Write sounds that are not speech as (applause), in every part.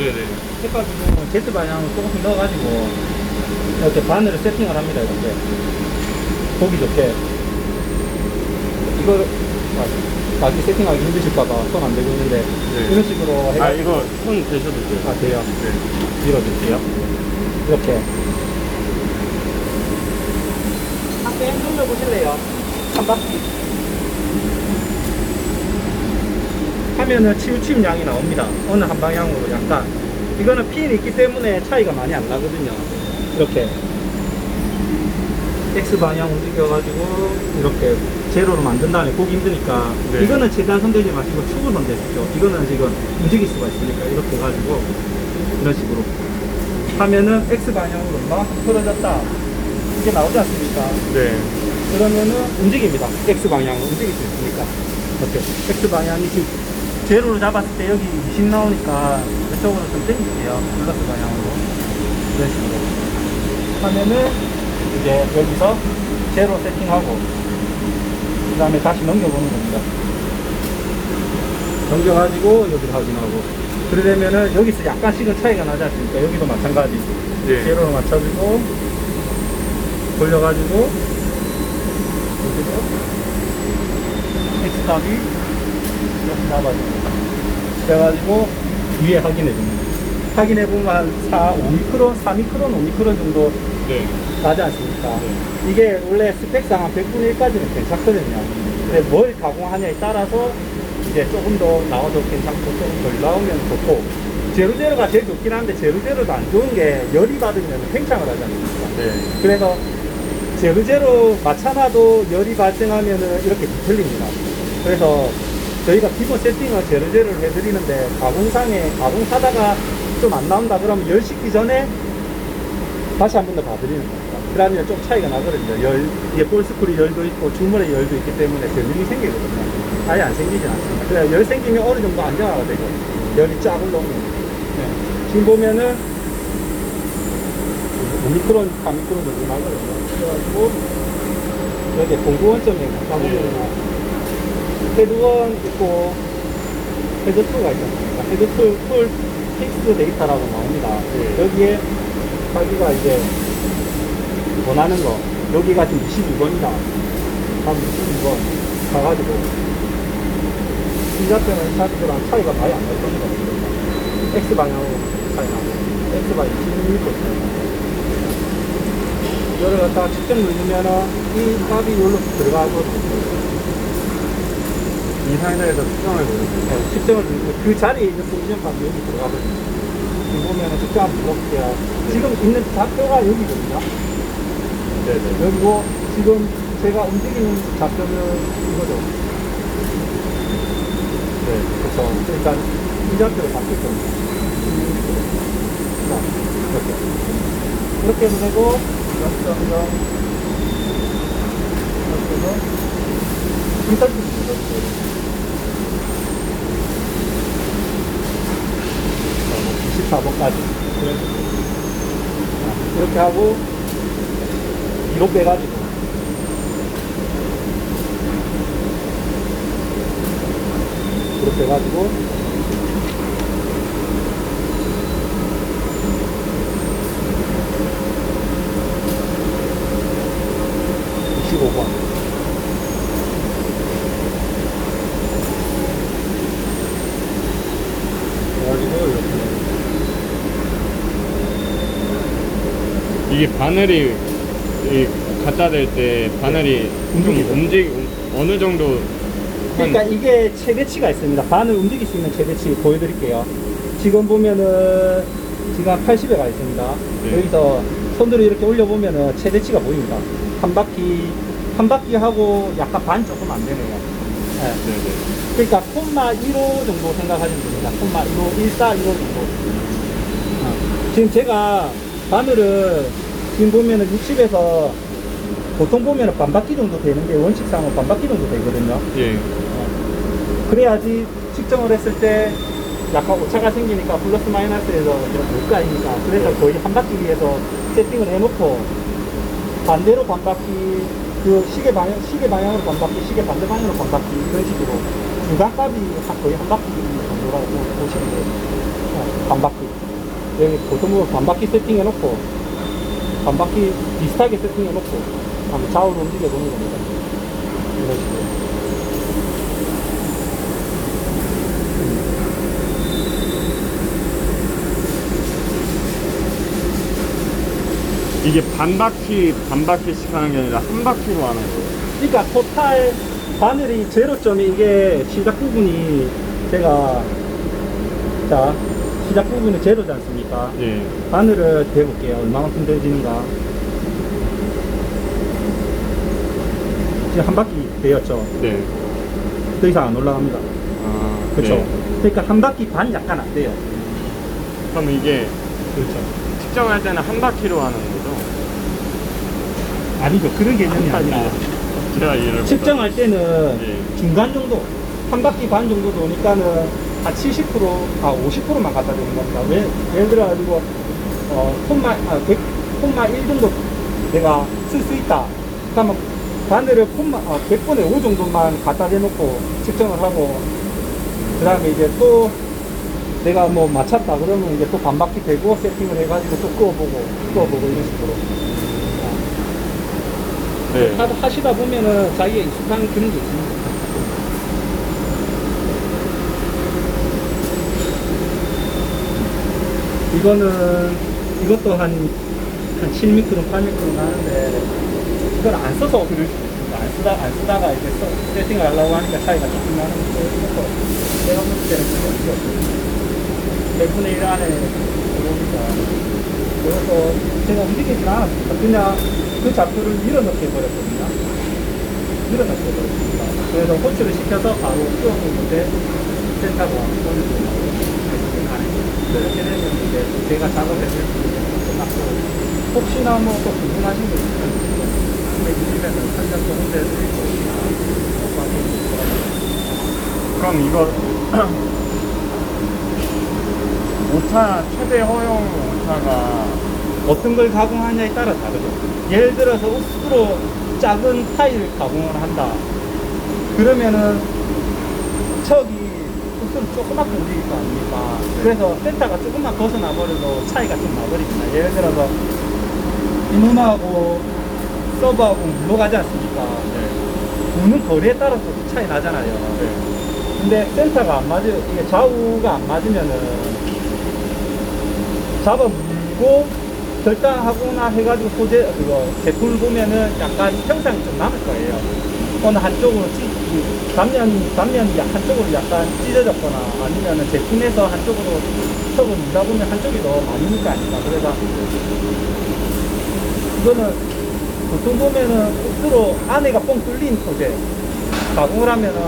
네네. 색깔 부분은 Z 방향을 조금 넣어가지고 이렇게 바늘을 세팅을 합니다. 이렇게 보기 좋게 이거 바퀴 세팅하기 힘드실까봐 손 안 대고 있는데 네. 이런 식으로 해가 아 이거 손 대셔도 돼요. 아, 돼요. 네. 밀어줄게요. 이렇게 한번 눌러보실래요? 한 바퀴 하면은 치우침 양이 나옵니다. 어느 한 방향으로 약간 이거는 핀이 있기 때문에 차이가 많이 안 나거든요. 이렇게 X 방향 움직여가지고 이렇게 제로로 만든 다음에 보기 힘드니까 네. 이거는 최대한 손대지 마시고 축을 손대십시오. 이거는 지금 움직일 수가 있으니까 이렇게 해가지고 이런 식으로 하면은 X 방향으로 이만큼 풀어졌다 이게 나오지 않습니까? 네. 그러면은 움직입니다. X 방향으로 움직일 수 있으니까. 이렇게. X 방향이 지금 제로로 잡았을 때 여기 20 나오니까 이쪽으로 좀 당길게요. 플러스 방향으로. 이런 식으로. 하면은 이제 여기서 제로 세팅하고 그 다음에 다시 넘겨보는 겁니다. 넘겨가지고 여기를 확인하고 그러려면은 여기서 약간씩은 차이가 나지 않습니까? 여기도 마찬가지. 네. 제로로 맞춰주고 돌려가지고 여기서 X값이 이렇게 잡아줍니다. 그래가지고 위에 확인해 줍니다. 확인해 보면 한 4, 5미크론, 4미크론, 5미크론 정도 네. 나지 않습니까? 이게 원래 스펙상 한 100분의 1까지는 괜찮거든요. 근데 뭘 가공하냐에 따라서 이제 조금 더 나와도 괜찮고 조금 덜 나오면 좋고 제로제로가 제일 좋긴 한데 제로제로도 안 좋은 게 열이 받으면 팽창을 하지 않습니까? 네. 그래서 제로제로 맞춰놔도 열이 발생하면은 이렇게 뒤틀립니다. 그래서 저희가 기본 세팅을 제로제로를 해드리는데 가공상에 가공하다가 좀 안 나온다 그러면 열 식기 전에 다시 한 번 더 봐드리는 겁니다. 그러면 좀 차이가 나거든요. 열, 이게 볼스쿨이 열도 있고 중물에 열도 있기 때문에 변형이 생기거든요. 아예 안 생기지 않습니다. 그래 열 생기면 어느 정도 안정화가 되고 열이 쫙 올라오면 네. 지금 보면은 5미크론, 4미크론 정도 나거든요. 그래가지고 여기 공구원점에 가보면 헤드원 있고 헤드2가 있습니다. 헤드2 풀 픽스 데이터라고 나옵니다. 네. 여기에 자기가 이제 원하는 거 여기가 지금 22번이다. 다음 22번 가가지고 이 좌표랑 차이가 많이 안 날 겁니다. X 방향으로 차이 나고 X 방향 16m 차이 나고 이거를 갖다가 측정 누르면은 이 값이 여기로 들어가고 수정을 보여주세요. 네, 측정을 누르고 그 자리에 있는 포지션 값이 여기 들어가거든요. 지금 보면은 측정 한번 볼게요. 지금 있는 좌표가 여기거든요. 네네. 여기고 지금 제가 움직이는 좌표는 이거죠. 네. 그렇죠. 그러니까 이 좌표를 바꿀 겁니다. 자, 이렇게. 이렇게 해도 되고, 0.0. 이렇게 해서, 이렇게. 24번까지. 이렇게 하고, 뒤로 빼가지고. 이렇게 해가지고, 이십오 번 그래가지고 이렇게 이게 바늘이 이 갖다 댈 때 바늘이 좀 움직이죠. 움직 어느 정도 한 그러니까 이게 최대치가 있습니다. 반을 움직일 수 있는 최대치 보여드릴게요. 지금 보면은 지금 한 80에 가 있습니다. 네. 여기서 손으로 이렇게 올려보면은 최대치가 보입니다. 한 바퀴, 한 바퀴 하고 약간 반 조금 안 되네요. 네. 네네. 그러니까 콤마 1호 정도 생각하시면 됩니다. 콤마 1호, 14, 1호 정도. 어. 지금 제가 바늘을 지금 보면은 60에서 보통 보면은 반바퀴 정도 되는데 원칙상은 반바퀴 정도 되거든요. 예. 그래야지 측정을 했을 때 약간 오차가 생기니까 플러스 마이너스에서 못 가니까 그래서 거의 한 바퀴 위해서 세팅을 해놓고 반대로 반바퀴 그 시계 방향 시계 방향으로 반바퀴 시계 반대 방향으로 반바퀴 이런 식으로 중간값이 한- 거의 한 바퀴 정도라고 보시면 돼요 어, 반바퀴 여기 보통 뭐 반바퀴 세팅해 놓고 반바퀴 비슷하게 세팅해 놓고 한번 좌우로 움직여 보는 겁니다. 이런 식으로. 이게 반 바퀴 반 바퀴씩 하는 게 아니라 한 바퀴로 하는 거예요. 그러니까 토탈 바늘이 제로점이 이게 시작 부분이 제가 자 시작 부분이 제로지 않습니까? 예. 바늘을 대볼게요. 얼마만큼 되어지는가. 지금 한 바퀴 되었죠. 네. 더 이상 안 올라갑니다. 아, 그렇죠. 네. 그러니까 한 바퀴 반 약간 안 돼요. 그럼 이게 그렇죠. 측정할 때는 한 바퀴로 하는 거죠? 아니죠. 그런 개념이 아니라 제가 이해를 측정할 때는 예. 중간 정도 한 바퀴 반 정도 도니까는 한 70%, 아 50%만 갖다 대는 겁니다. 왜, 예를 들어 가지고 어 콤마 아 100, 콤마 1 정도 내가 쓸 수 있다. 그러면 바늘을 콤마 아 100분의 5 정도만 갖다 대놓고 측정을 하고 그 다음에 이제 또 내가 뭐 맞췄다 그러면 이제 또 반바퀴 대고 세팅을 해가지고 또 끄어보고 끄어보고 이런 식으로 네. 하- 하시다 보면은 자기가 익숙한 그런 게 있습니다. 이거는 이것도 한, 한 7미크론, 8미크론 하는데 이걸 안 써서 그럴 수 있습니다. 안 쓰다, 안 쓰다가 이제 써, 세팅을 하려고 하니까 차이가 조금 나는 거고 이것도 내가 볼 때는 그게 없어요. 100분의 1 안에 들어오니까 그래서 제가 움직이진 않았습니다. 그냥 그 자표를 밀어넣게 해버렸거든요. 밀어넣게 해버렸습니다. 그래서 호출을 시켜서 바로 끼워놓는데 센터가 정도 나 그럼 이거 (clears throat) 오차 최대 허용 오차가 어떤 걸 가공하냐에 따라 다르죠. 예를 들어서 옥수로 작은 타일 가공을 한다. 그러면은 척이 옥수로 조그맣게 움직일 거 아닙니까? 그래서 센터가 조금만 벗어나 버려도 차이가 좀 나버립니다. 예를 들어서 이누나하고 서브하고 물러가지 않습니까? 부는 거리에 따라서 차이 나잖아요. 네. 근데 센터가 안 맞으, 이게 좌우가 안 맞으면은 잡아 물고 결단하거나 해가지고 소재, 그거, 제품을 보면은 약간 형상이 좀 남을 거예요. 어느 한쪽으로 찢, 그 단면이, 단면이 한쪽으로 약간 찢어졌거나 아니면은 제품에서 한쪽으로 턱을 물다 보면 한쪽이 더 많이 물거 아닙니까? 그래서 이거는 보통 보면은 옥수로 안에가 뻥 뚫린 소재 가공을 하면은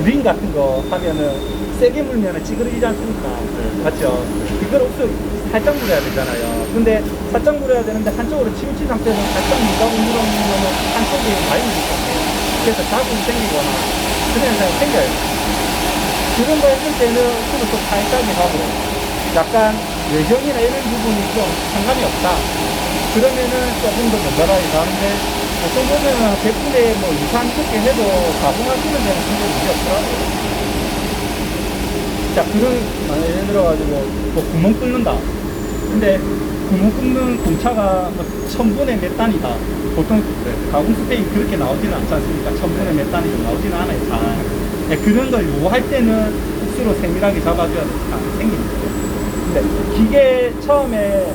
우린 같은 거 하면은 세게 물면은 찌그러지지 않습니까? 네. 맞죠? 그걸 옥수로 살짝 물어야 되잖아요. 근데 살짝 물어야 되는데 한쪽으로 치우친 상태에서 살짝 물다고 물으면은 한쪽이 많이 물것 같아요. 그래서 자국이 생기거나 그런 현상이 생겨요. 그런 거 했을 때는 옥수로 좀 살짝이 하고 약간 외경이나 이런 부분이 좀 상관이 없다. 그러면은 조금 더 건강하게 가는데 보통 보면은 100분의 뭐 2, 3 이렇게 해도 가공하시는 데는 크게 문제 없더라고요. 자, 그런, 만약 예를 들어가지고, 뭐 구멍 뚫는다. 근데 구멍 뚫는 공차가 뭐 천분의 몇 단이다. 보통 가공 스펙이 그렇게 나오지는 않지 않습니까? 천분의 몇 단이 좀 나오지는 않아요, 잘. 네, 그런 걸 요구할 때는 옥수로 세밀하게 잡아줘야 생깁니다. 근데 기계 처음에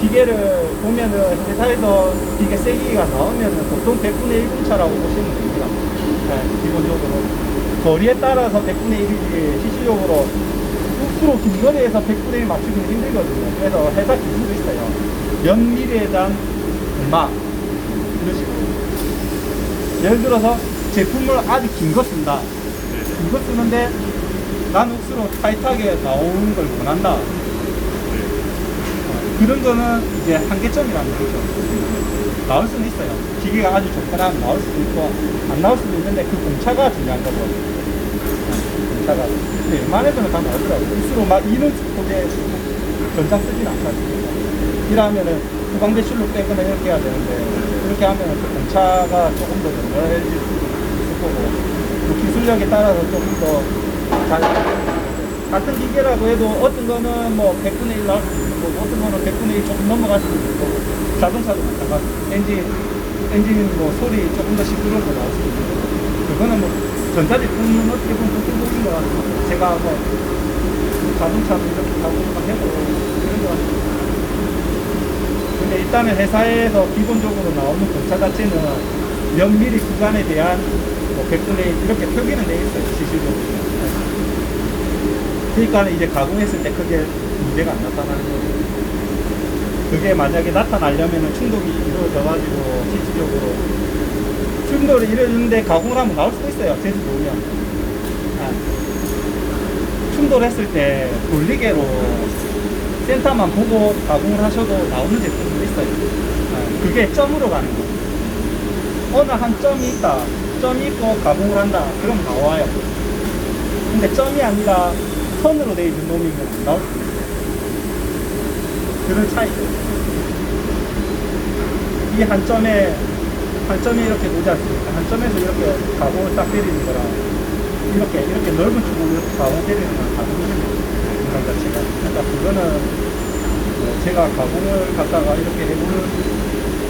기계를 보면은 회사에서 기계 세기가 나오면은 보통 100분의 1분차라고 보시면 됩니다. 네, 기본적으로. 거리에 따라서 100분의 1이지 실질적으로 옥수로 길거리에서 100분의 1 맞추기는 힘들거든요. 그래서 회사 기술도 있어요. 몇 미리에 대한 얼마 이런 식으로. 예를 들어서 제품을 아주 긴 거 쓴다. 긴 거 쓰는데 난 옥수로 타이트하게 나오는 걸 원한다. 그런 거는 이제 한계점이라는 거죠. 나올 수는 있어요. 기계가 아주 좋거나 나올 수도 있고, 안 나올 수도 있는데 그 공차가 중요한 거고. 근데 웬만해서는 다 나오더라고요. 스스로 막 이는 소재 전장 쓰지는 않지 않습니까? 이러면은 후방 배출로 빼거나 이렇게 해야 되는데, 그렇게 하면 그 공차가 조금 더 연결해질 수 있을 거고, 그 기술력에 따라서 조금 더 잘. 같은 기계라고 해도 어떤 거는 뭐 100분의 1 나올 수도 있고 어떤 거는 100분의 1 조금 넘어갈 수도 있고 자동차도 마찬가지 엔진 엔진 뭐 소리 조금 더 시끄러운 거 나올 수도 있고 그거는 뭐 전자제품은 어떻게 보면 독특적인 것 같아요. 제가 뭐 자동차도 이렇게 타고 해도 그런 것 같아요. 근데 일단은 회사에서 기본적으로 나오는 공차 자체는 몇 미리 구간에 대한 뭐 100분의 1 이렇게 표기는 돼 있어요 실질적으로. 그러니까 이제 가공했을 때 크게 문제가 안 나타나는 거죠. 그게 만약에 나타나려면 충돌이 이루어져가지고 실질적으로 충돌이 이루어지는데 가공을 하면 나올 수도 있어요. 제주 오면. 아. 충돌했을 때 돌리개로 센터만 보고 가공을 하셔도 나오는 제품도 있어요. 아, 그게 점으로 가는 거. 어느 한 점이 있다. 점이 있고 가공을 한다. 그럼 나와요. 근데 점이 아니라 선으로 되어 있는 놈이면 안 나올 수 있어요. 그런 차이죠. 이한 점에, 한 점이 이렇게 놓지 않습니까? 한 점에서 이렇게 가공을 딱 때리는 거랑, 이렇게, 이렇게 넓은 축으로 이렇게 가공 때리는 거랑 다른 거죠. 공간 자체가. 그러니까 그거는, 뭐 제가 가공을 갖다가 이렇게 해보는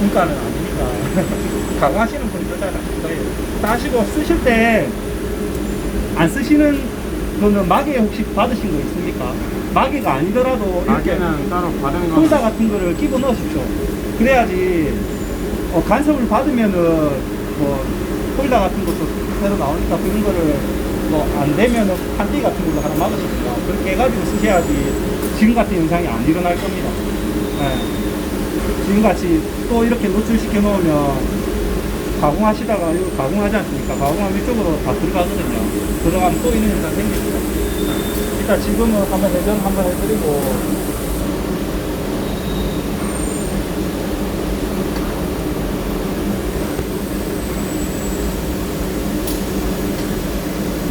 분과는 아니니까. (laughs) 가공하시는 분들 잘 아실 거예요. 따시고 쓰실 때, 안 쓰시는 거는 마개 혹시 받으신 거 있습니까? 마개가 아니더라도 이렇게 따로 받은 거. 홀다 같은 거를 끼고 넣으십시오. 그래야지 어, 간섭을 받으면은 뭐 홀다 같은 것도 새로 나오니까 그런 거를 뭐 안 되면은 판띠 같은 걸로 하나 막으십시오. 그렇게 해가지고 쓰셔야지 지금 같은 현상이 안 일어날 겁니다. 예. 지금같이 또 이렇게 노출시켜 놓으면 가공하시다가 이거 가공하지 않습니까? 가공하면 이쪽으로 다 들어가거든요. 들어가면 또 이런 현상 생깁니다. 일단 지금은 한번 회전 한번 해드리고